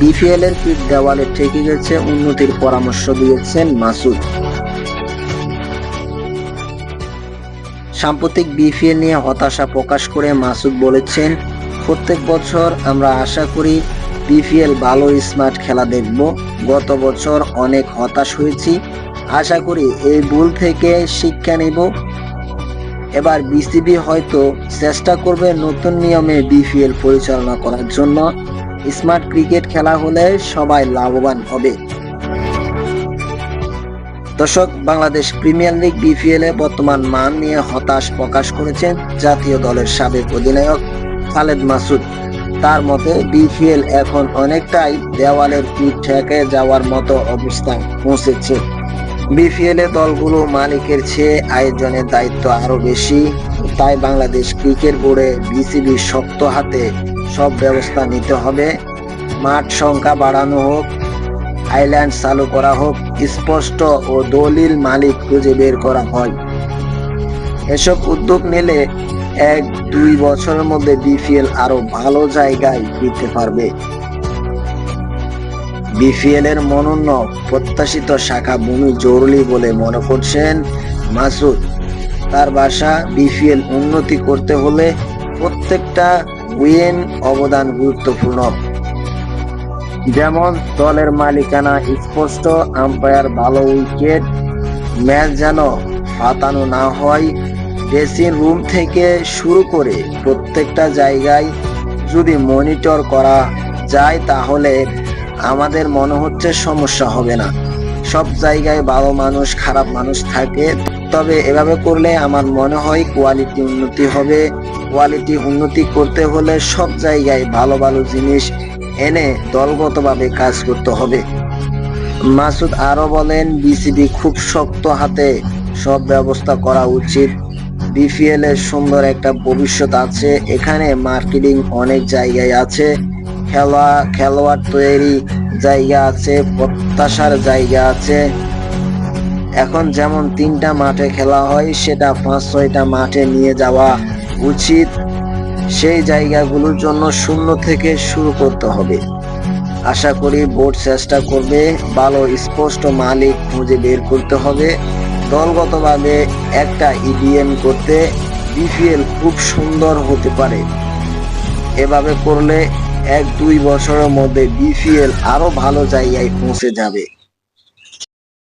BPL এর পিঠ দেওয়ালে ঠেকে গেছে উন্নতির পরামর্শ দিয়েছেন মাসুদ। সাম্প্রতিক বিপিএল নিয়ে হতাশা প্রকাশ করে মাসুদ বলেছেন, প্রত্যেক বছর আমরা আশা করি বিপিএল ভালো স্মার্ট খেলা দেখব। গত বছর অনেক হতাশ হয়েছি। আশা করি এই ভুল থেকে শিক্ষা নেব। এবার বিসিবি হয়তো চেষ্টা করবে নতুন নিয়মে বিপিএল পরিচালনা করার জন্য। স্মার্ট ক্রিকেট খেলা হলে সবাই লাভবান হবে। দর্শক, বাংলাদেশ প্রিমিয়ার লিগ বিপিএল এ বর্তমান মান নিয়ে হতাশ প্রকাশ করেছেন জাতীয় দলের সাবেক অধিনায়ক খালেদ মাসুদ। তার মতে, বিপিএল এখন অনেকটাই দেওয়ালের পিঠ ঠেকে যাওয়ার মতো অবস্থায় পৌঁছেছে। বিপিএল এ দলগুলো মালিকের চেয়ে আয়োজনের দায়িত্ব আরও বেশি। তাই বাংলাদেশ ক্রিকেট বোর্ডে বিসিবি শক্ত হাতে সব ব্যবস্থা নিতে হবে। মাঠ সংখ্যা বাড়ানো হোক আইল্যান্ড চালু করা হোক, স্পষ্ট ও দলিল মালিক খুঁজে বের করা হয়। এসব উদ্যোগ নিলে এক দুই বছরের মধ্যে বিপিএল আরও ভালো জায়গায় দিতে পারবে। বিপিএল এর মনোন্য প্রত্যাশিত শাখা ভূমি জরুরি বলে মনে করছেন মাসুদ। তার বাসা বিপিএল উন্নতি করতে হলে প্রত্যেকটা উইন অবদান গুরুত্বপূর্ণ। যেমন দলের মালিকানা স্পষ্ট, আম্পায়ার ভালো উইকেট, ম্যাচ যেন পাতানো না হয়, ড্রেসিং রুম থেকে শুরু করে প্রত্যেকটা জায়গায় যদি মনিটর করা যায়, তাহলে আমাদের মনে হচ্ছে সমস্যা হবে না। সব জায়গায় ভালো মানুষ, খারাপ মানুষ থাকে, তবে এভাবে করলে আমার মনে হয় কোয়ালিটি উন্নতি হবে। কোয়ালিটি উন্নতি করতে হলে সব জায়গায় ভালো ভালো জিনিস এনে দলগতভাবে কাজ করতে হবে। মাসুদ আরও বলেন, বিসিবি খুব শক্ত হাতে সব ব্যবস্থা করা উচিত। বিপিএল এর সুন্দর একটা ভবিষ্যৎ আছে, এখানে মার্কেটিং অনেক জায়গায় আছে, খেলা খেলোয়াড় তৈরি জায়গা আছে, প্রত্যাশার জায়গা আছে। এখন যেমন তিনটা মাঠে খেলা হয়, সেটা পাঁচ, ছয়টা মাঠে নিয়ে যাওয়া উচিত। সেই জায়গাগুলোর জন্য শূন্য থেকে শুরু করতে হবে। আশা করি বোর্ড চেষ্টা করবে, ভালো স্পষ্ট মালিক খুঁজে বের করতে হবে। দলগতভাবে একটা ইডিএম করতে বিপিএল খুব সুন্দর হতে পারে। এভাবে করলে এক দুই বছরের মধ্যে বিপিএল আরও ভালো জায়গায় পৌঁছে যাবে।